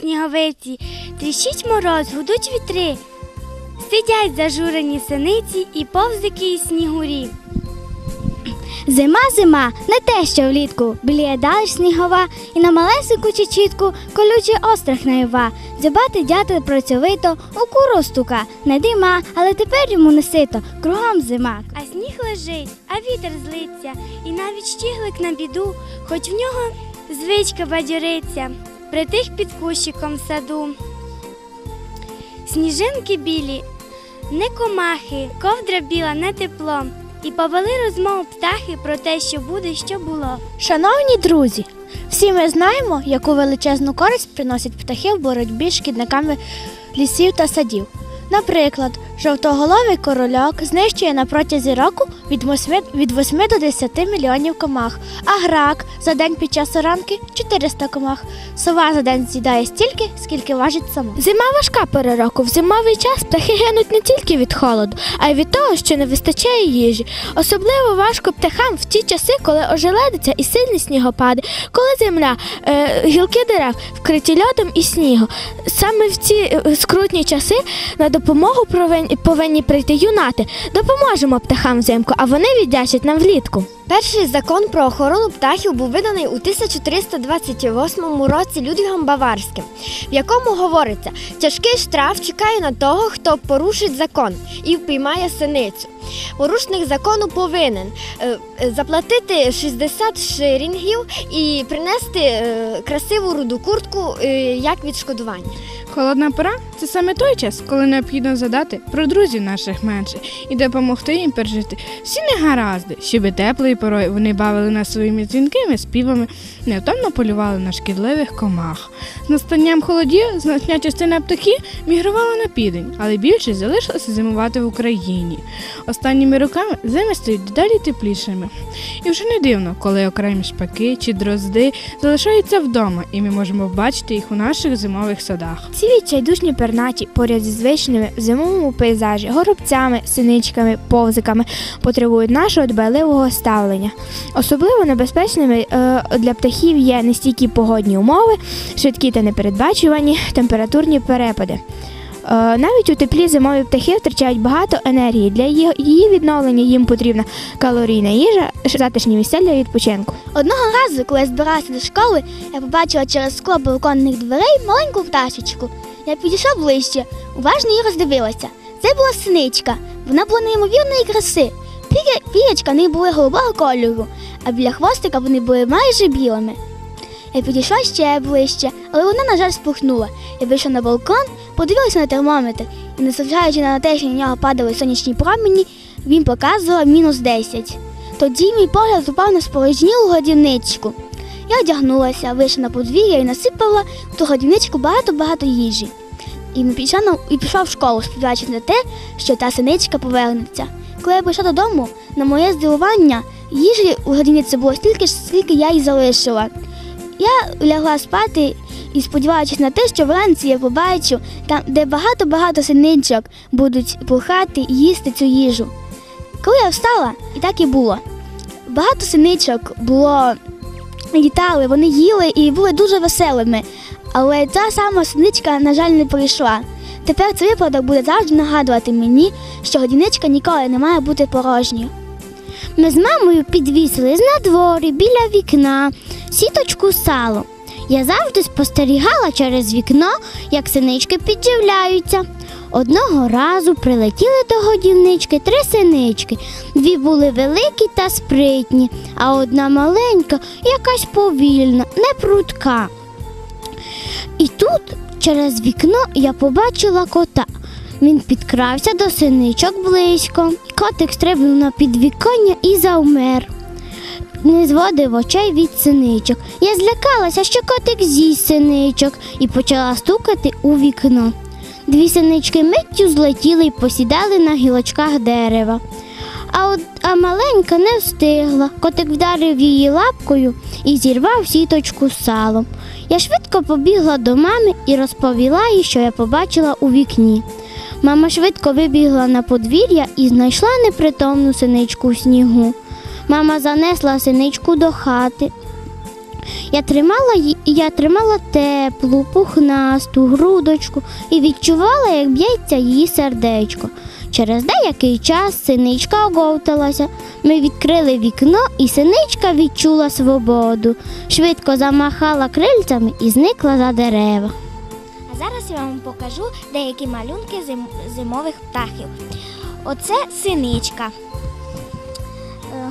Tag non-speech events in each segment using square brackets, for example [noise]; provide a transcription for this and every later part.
сніговиці, тріщить мороз, гудуть вітри. Сидять зажурені синиці і повзики і снігурі. Зима, зима, не те, що влітку, біліє далеч снігова, і на малесику чечітку колючий острах наїва. Дзьобати дятел працьовито, у куру стука, не дима, але тепер йому не сито, кругом зима. А сніг лежить, а вітер злиться, і навіть щіглик на біду, хоч в нього звичка бадьориться, притих під кущиком в саду. Сніжинки білі, не комахи, ковдра біла, не тепло. І повели розмову птахи про те, що буде, що було. Шановні друзі, всі ми знаємо, яку величезну користь приносять птахи в боротьбі з шкідниками лісів та садів. Наприклад, жовтоголовий корольок знищує на протязі року від 8, від 8 до 10 мільйонів комах, а грак за день під час оранки 400 комах. Сова за день з'їдає стільки, скільки важить сама. Зима важка пора року. В зимовий час птахи гинуть не тільки від холоду, а й від того, що не вистачає їжі. Особливо важко птахам в ті часи, коли ожеледиться і сильні снігопади, коли земля, е, гілки дерев вкриті льодом і снігом. Саме в ці е, скрутні часи на допомогу повинні, прийти юнати. Допоможемо птахам взимку, а вони віддячать нам влітку. Перший закон про охорону птахів був виданий у 1328 році Людвігом Баварським, в якому говориться, тяжкий штраф чекає на того, хто порушить закон і впіймає синицю. Порушник закону повинен е, е, заплатити 60 ширингів і принести е, красиву руду куртку як відшкодування. Холодна пора це саме той час, коли необхідно згадати про друзів наших менших і допомогти їм пережити всі негаразди, щоб теплої порою вони бавили нас своїми дзвінкими співами, невтомно полювали на шкідливих комах. З настанням холодів значна частина птахів мігрувала на південь, але більшість залишилася зимувати в Україні. Останніми роками зими стають дедалі теплішими. І вже не дивно, коли окремі шпаки чи дрозди залишаються вдома, і ми можемо бачити їх у наших зимових садах. Ці відчайдушні пернаті поряд зі звичними в зимовому пейзажі, горобцями, синичками, повзиками потребують нашого дбайливого ставлення. Особливо небезпечними е, для птахів є нестійкі погодні умови, швидкі та непередбачувані температурні перепади. Е, Навіть у теплі зимові птахи втрачають багато енергії. Для її- відновлення їм потрібна калорійна їжа, затишні місця для відпочинку. Одного разу, коли я збиралася до школи, я побачила через скло балконних дверей маленьку пташечку. Я підійшла ближче, уважно її роздивилася. Це була синичка. Вона була неймовірної краси. В неї були голубого кольору, а біля хвостика вони були майже білими. Я підійшла ще ближче, але вона, на жаль, спухнула. Я вийшла на балкон, подивилася на термометр, і, незважаючи на те, що на нього падали сонячні промені, він показував мінус 10. Тоді мій погляд упав на спорожнілу годівничку. Я одягнулася, вийшла на подвір'я і насипала в ту годівничку багато-багато їжі. І пішла і пішла в школу, сподіваючись на те, що та синичка повернеться. Коли я прийшла додому, на моє здивування, їжі у годівниці було стільки ж, скільки я їй залишила. Я лягла спати і сподіваючись на те, що вранці я побачу там, де багато-багато синичок будуть пухати і їсти цю їжу. Коли я встала, і так і було. Багато синичок було літали, вони їли і були дуже веселими. Але ця сама синичка, на жаль, не прийшла. Тепер цей випадок буде завжди нагадувати мені, що годівничка ніколи не має бути порожньою. Ми з мамою підвісили з надворі біля вікна сіточку сало. Я завжди спостерігала через вікно, як синички підживляються. Одного разу прилетіли до годівнички три синички. Дві були великі та спритні, а одна маленька, якась повільна, непрутка. І тут через вікно я побачила кота. Він підкрався до синичок близько. Котик стрибнув на підвіконня і завмер. Не зводив очей від синичок. Я злякалася, що котик з'їсть синичок і почала стукати у вікно. Дві синички миттю злетіли і посідали на гілочках дерева. А, от, а маленька не встигла. Котик вдарив її лапкою і зірвав сіточку з салом. Я швидко побігла до мами і розповіла їй, що я побачила у вікні. Мама швидко вибігла на подвір'я і знайшла непритомну синичку в снігу. Мама занесла синичку до хати. Я тримала, я тримала теплу, пухнасту грудочку і відчувала, як б'ється її сердечко. Через деякий час синичка оговталася. Ми відкрили вікно, і синичка відчула свободу. Швидко замахала крильцями і зникла за дерева. А зараз я вам покажу деякі малюнки зим- зимових птахів. Оце синичка. Е,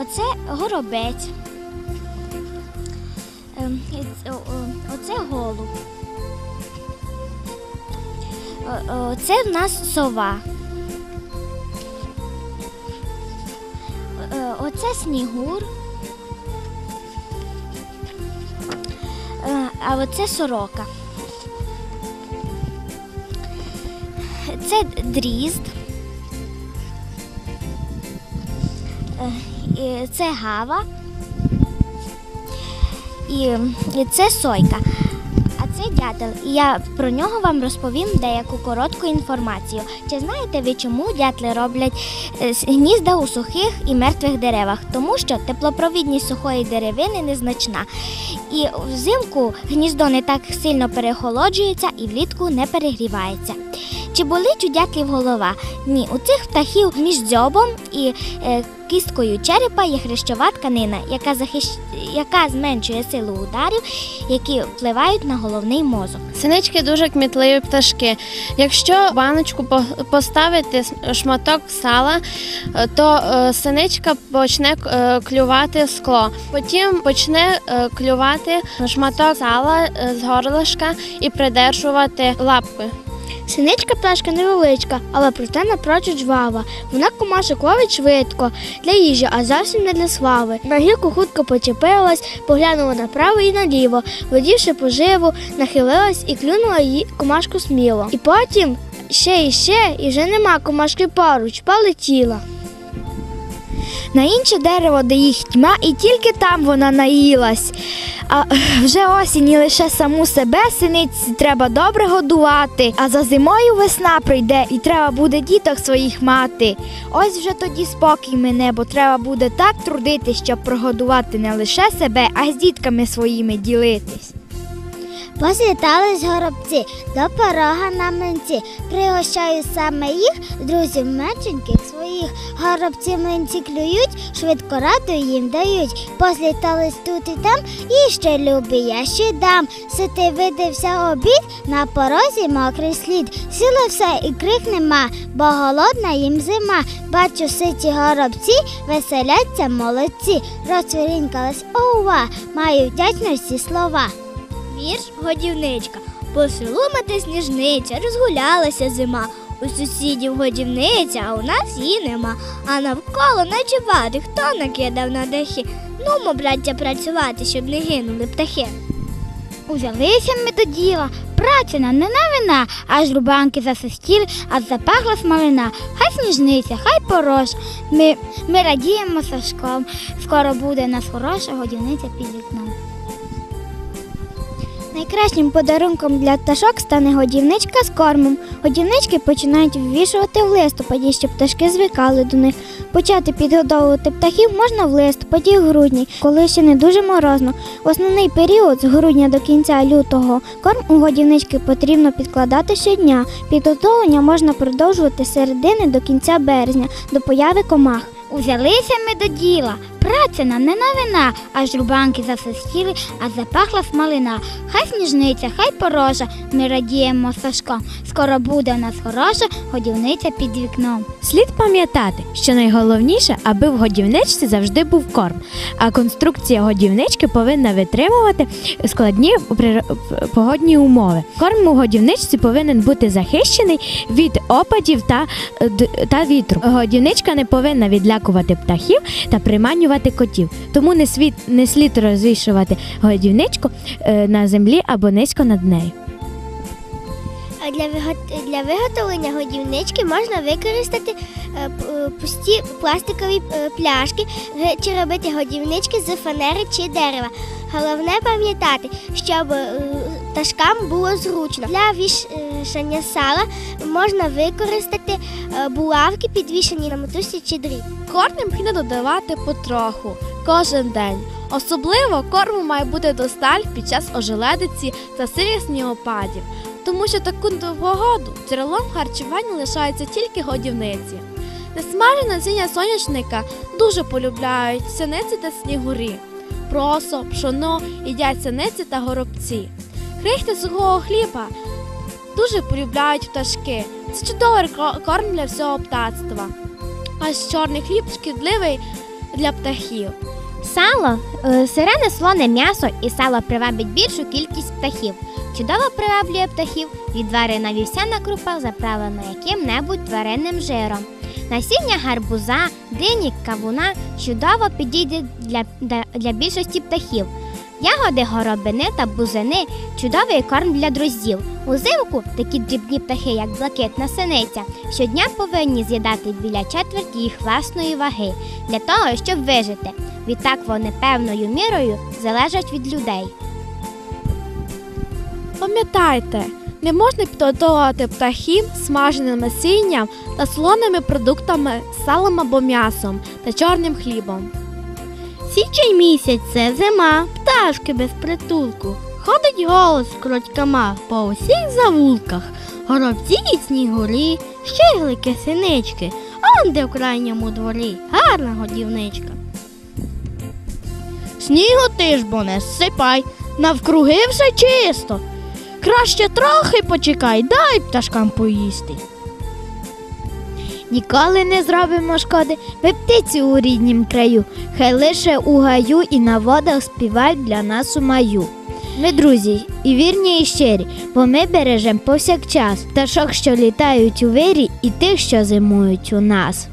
Оце горобець. Ем, Оце голуб. О- о, Оце в нас сова. Е, Оце снігур. Е, А оце сорока. Це дрізд. Е, Це гава. І це сойка. А дятел. І я про нього вам розповім деяку коротку інформацію. Чи знаєте ви, чому дятли роблять е, гнізда у сухих і мертвих деревах? Тому що теплопровідність сухої деревини незначна. І взимку гніздо не так сильно перехолоджується і влітку не перегрівається. Чи болить у дятлів голова? Ні, у цих птахів між дзьобом і е, кісткою черепа є хрящова тканина, яка, захищ... яка зменшує силу ударів, які впливають на головний мозок. Синички дуже кмітливі пташки. Якщо в баночку по- поставити шматок сала, е, то е, синичка почне е, клювати скло. Потім почне клювати шматок сала з горлишка і придержувати лапкою. Синичка пташка невеличка, але проте напрочуд жвава. Вона комашок ловить швидко для їжі, а зовсім не для слави. На гілку хутко почепилась, поглянула направо і наліво, видівши поживу, нахилилась і клюнула її комашку сміло. І потім ще і ще, і вже нема комашки поруч, полетіла. На інше дерево, де їх тьма, і тільки там вона наїлась. А [laughs] вже осінь і лише саму себе синиці треба добре годувати. А за зимою весна прийде, і треба буде діток своїх мати. Ось вже тоді спокій мене, бо треба буде так трудитись, щоб прогодувати не лише себе, а й з дітками своїми ділитись. Позлітались горобці до порога на млинці. Пригощаю саме їх, друзів меншеньких своїх. Горобці млинці клюють, швидко раду їм дають. Позлітались тут і там, і ще любі, я ще дам. Ситий видився обід, на порозі мокрий слід. Сіло все і крик нема, бо голодна їм зима. Бачу ситі горобці, веселяться молодці. Розцвірінькалась ова, маю вдячності слова. Вірш годівничка. По селу сніжниця, розгулялася зима. У сусідів годівниця, а у нас її нема. А навколо наче вади, хто накидав на дахи. Нумо, браття, працювати, щоб не гинули птахи. Узялися ми до діла, праця нам не новина, аж рубанки засостіли, аж запахла смалина. Хай сніжниця, хай порож. Ми, ми радіємо Сашком. Скоро буде нас хороша годівниця під вікном. Найкращим подарунком для пташок стане годівничка з кормом. Годівнички починають вивішувати в листопаді, щоб пташки звикали до них. Почати підгодовувати птахів можна в листопаді і грудні, коли ще не дуже морозно. В основний період з грудня до кінця лютого корм у годівнички потрібно підкладати щодня. Підготовлення можна продовжувати з середини до кінця березня, до появи комах. Узялися ми до діла. Праця нам не новина, аж рубанки засостіли, а запахла смалина. Хай сніжниця, хай порожа. Ми радіємо Сашко. Скоро буде у нас хороша годівниця під вікном. Слід пам'ятати, що найголовніше, аби в годівничці завжди був корм, а конструкція годівнички повинна витримувати складні погодні умови. Корм у годівничці повинен бути захищений від опадів та, та вітру. Годівничка не повинна відлякувати птахів та приманювати котів, тому не слід, не слід розвішувати годівничку е, на землі або низько над нею. Для, для виготовлення годівнички можна використати е, е, пусті пластикові пляшки чи робити годівнички з фанери чи дерева. Головне пам'ятати, щоб пташкам було зручно. Для вішання сала можна використати е, булавки, підвішені на мотузці чи дріб. Корм необхідно додавати потроху. кожен день. Особливо корму має бути досталь під час ожеледиці та сильних снігопадів, тому що таку погоду джерелом харчування лишаються тільки годівниці. Несмажене насіння соняшника дуже полюбляють синиці та снігурі. Просо, пшоно їдять синиці та горобці. Крихти сухого хліба дуже полюбляють пташки. Це чудовий корм для всього птацтва. А чорний хліб шкідливий для птахів. Сало, е, сирене слоне м'ясо і сало привабить більшу кількість птахів. Чудово приваблює птахів відварена вівсяна крупа, заправлена яким-небудь тваринним жиром. Насіння гарбуза, дині, кавуна чудово підійде для, для, для більшості птахів. Ягоди, горобини та бузини чудовий корм для друзів. Узимку такі дрібні птахи, як блакитна синиця, щодня повинні з'їдати біля четверті їх власної ваги для того, щоб вижити. Відтак вони певною мірою залежать від людей. Пам'ятайте, не можна підготовувати птахів смаженим насінням та солоними продуктами, салом або м'ясом та чорним хлібом. Січень місяць це зима, пташки без притулку. Ходить голос кротькама по усіх завулках. Горобці і снігурі, щеглики, синички, он де в крайньому дворі, гарна годівничка. Снігу ти ж бо не сипай, навкруги все чисто. Краще трохи почекай, дай пташкам поїсти. Ніколи не зробимо шкоди, ми птиці у ріднім краю, хай лише у гаю і на водах співають для нас у маю. Ми друзі, і вірні, і щирі, бо ми бережемо повсякчас пташок, що літають у вирі, і тих, що зимують у нас.